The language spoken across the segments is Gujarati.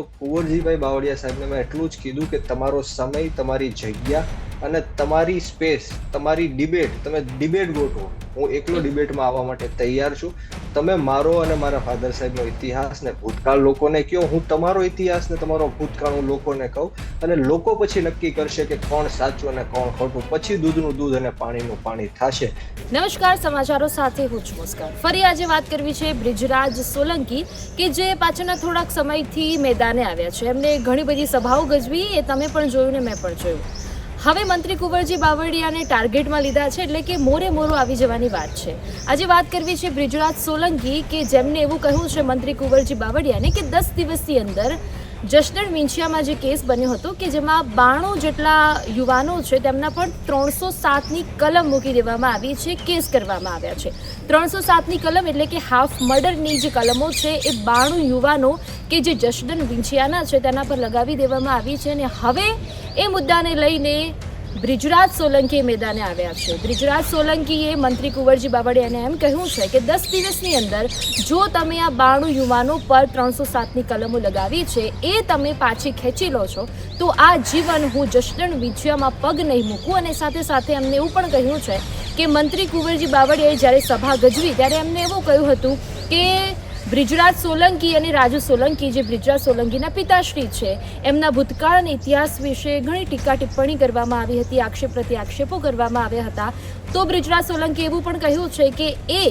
તો કુંવરજીભાઈ બાવળિયા સાહેબને મેં એટલું જ કીધું કે તમારો સમય તમારી જગ્યા અને તમારી સ્પેસ, તમારી ડિબેટ, તમે ડિબેટ ગોઠવો. હું એકલો ડિબેટમાં આવવા માટે તૈયાર છું. તમે મારો અને મારા ફાધર સાહેબનો ઇતિહાસ ને ભૂતકાળ લોકોને કહો. હું તમારો ઇતિહાસ ને તમારો ભૂતકાળ હું લોકોને કહું. અને લોકો પછી નક્કી કરશે કે કોણ સાચું અને કોણ ખોટું. પછી દૂધનું દૂધ અને પાણીનું પાણી થશે. નમસ્કાર, સમાચારો સાથે હું છું મુસ્કાન. ફરી આજે વાત કરવી છે બ્રિજરાજ સોલંકી, કે જે પાછળના થોડાક સમયથી મેદાને આવ્યા છે. એમને ઘણી બધી સભાઓ ગજવી, એ તમે પણ જોયું ને મેં પણ જોયું. હવે મંત્રી કુંવરજી બાવળિયાને ટાર્ગેટમાં લીધા છે એટલે કે મોરે મોરો આવી જવાની વાત છે. આજે વાત કરવી છે બ્રિજરાજ સોલંકી કે જેમને એવું કહ્યું છે મંત્રી કુંવરજી બાવળિયાને કે દસ દિવસની અંદર જસદણ વિંછિયામાં જે કેસ બન્યો હતો કે જેમાં બાણું જેટલા યુવાનો છે તેમના પર ત્રણસો સાતની કલમ મૂકી દેવામાં આવી છે, કેસ કરવામાં આવ્યા છે. ત્રણસો સાતની કલમ એટલે કે હાફ મર્ડરની જે કલમો છે એ બાણું યુવાનો કે જે જસદણ વિંછિયાના છે તેના પર લગાવી દેવામાં આવી છે અને હવે એ મુદ્દાને લઈને બ્રિજરાજ સોલંકી મેદાને આવ્યા છે. બ્રિજરાજ સોલંકીએ મંત્રી કુંવરજી બાવળિયાને એમ કહ્યું છે કે દસ દિવસની અંદર જો તમે આ બાણું યુવાનો પર ત્રણસો સાતની કલમો લગાવી છે, એ તમે પાછી ખેંચી લો છો, તો આ જીવન હું જસદણ વિજયામાં પગ નહીં મૂકું. અને સાથે સાથે એમને એવું પણ કહ્યું છે કે મંત્રી કુંવરજી બાવળિયાએ જ્યારે સભા ગજવી, ત્યારે એમને એવું કહ્યું હતું કે બ્રિજરાજ સોલંકી અને રાજુ સોલંકી, જે બ્રિજરાજ સોલંકીના પિતાશ્રી છે, એમના ભૂતકાળ અને ઇતિહાસ વિશે ઘણી ટીકા ટિપ્પણી કરવામાં આવી હતી, આક્ષેપ પ્રતિ આક્ષેપો કરવામાં આવ્યા હતા. તો બ્રિજરાજ સોલંકી એવું પણ કહ્યું છે કે એ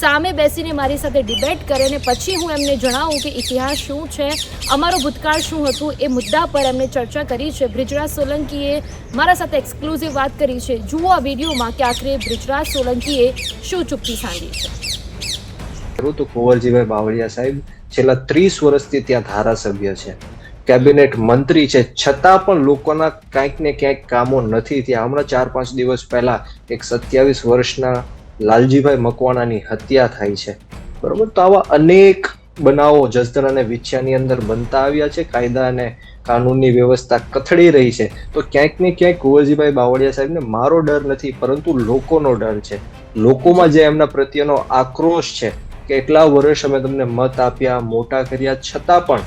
સામે બેસીને મારી સાથે ડિબેટ કરે અને પછી હું એમને જણાવું કે ઇતિહાસ શું છે, અમારો ભૂતકાળ શું હતું, એ મુદ્દા પર એમણે ચર્ચા કરી છે. બ્રિજરાજ સોલંકીએ મારા સાથે એક્સક્લુઝિવ વાત કરી છે. જુઓ આ વિડીયોમાં કે આખરે બ્રિજરાજ સોલંકીએ શું ચૂપતી સાંધી છે. કરું તો કુંવરજીભાઈ બાવળિયા સાહેબ, છેલ્લા ત્રીસ વર્ષથી ત્યાં ધારાસભ્ય છે. કેબિનેટ મંત્રી છે. છતાં પણ લોકોના ક્યાંક ને ક્યાંક કામો નથી ત્યાં હમણાં ચાર પાંચ દિવસ પહેલા એક સત્યાવીસ વર્ષના લાલજીભાઈ મકવાણાની હત્યા થાય છે. બરોબર? તો આવા અનેક બનાવો જસદણ અને વિછ્યાની અંદર બનતા આવ્યા છે. કાયદા અને કાનૂનની વ્યવસ્થા કથળી રહી છે. તો ક્યાંક ને ક્યાંક કુંવરજીભાઈ બાવળિયા સાહેબને મારો ડર નથી, પરંતુ લોકોનો ડર છે. લોકોમાં જે એમના પ્રત્યેનો આક્રોશ છે કે એટલા વર્ષ અમે તમને મત આપ્યા મોટા કર્યા છતાં પણ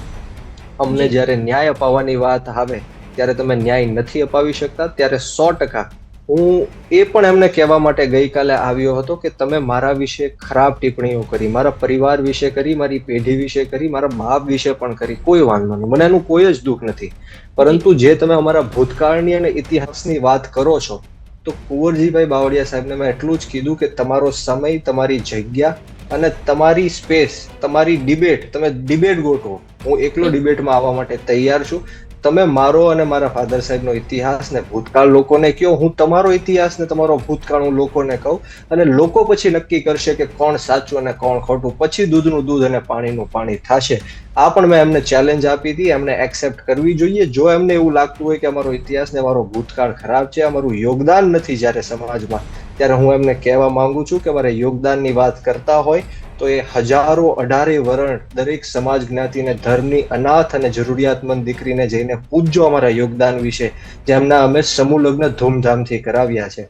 અમને જ્યારે ન્યાય અપાવવાની વાત આવે ત્યારે તમે ન્યાય નથી અપાવી શકતા ત્યારે સો ટકા હું એ પણ એમને કહેવા માટે ગઈકાલે આવ્યો હતો કે તમે મારા વિશે ખરાબ ટિપ્પણીઓ કરી મારા પરિવાર વિશે કરી મારી પેઢી વિશે કરી મારા બાપ વિશે પણ કરી કોઈ વાંધો નહીં. મને એનું કોઈ જ દુઃખ નથી. પરંતુ જે તમે અમારા ભૂતકાળની અને ઇતિહાસની વાત કરો છો તો કુંવરજીભાઈ બાવળિયા સાહેબને મેં એટલું જ કીધું કે તમારો સમય તમારી જગ્યા અને તમારી સ્પેસ તમારી ડિબેટ તમે ડિબેટ ગોઠવો. હું એકલો ડિબેટમાં આવવા માટે તૈયાર છું. તમે મારો અને મારા ફાધર સાહેબનો ઇતિહાસ ને ભૂતકાળ લોકોને કહો. હું તમારો ઇતિહાસ ને તમારો ભૂતકાળ હું લોકોને કહું. અને લોકો પછી નક્કી કરશે કે કોણ સાચું અને કોણ ખોટું. પછી દૂધનું દૂધ અને પાણીનું પાણી થશે. આ પણ મેં એમને ચેલેન્જ આપી હતી. એમને એક્સેપ્ટ કરવી જોઈએ. જો એમને એવું લાગતું હોય કે અમારો ઇતિહાસ ને અમારો ભૂતકાળ ખરાબ છે અમારું યોગદાન નથી જ્યારે સમાજમાં ત્યારે હું એમને કહેવા માંગુ છું કે મારે યોગદાનની વાત કરતા હોય તો એ હજારો અઢારે વરણ દરેક સમાજ જ્ઞાતિને ધર્મની અનાથ અને જરૂરિયાતમંદ દીકરીને જઈને પૂજજો અમારા યોગદાન વિશે, જેમના અમે સમૂહ લગ્ન ધૂમધામથી કરાવ્યા છે.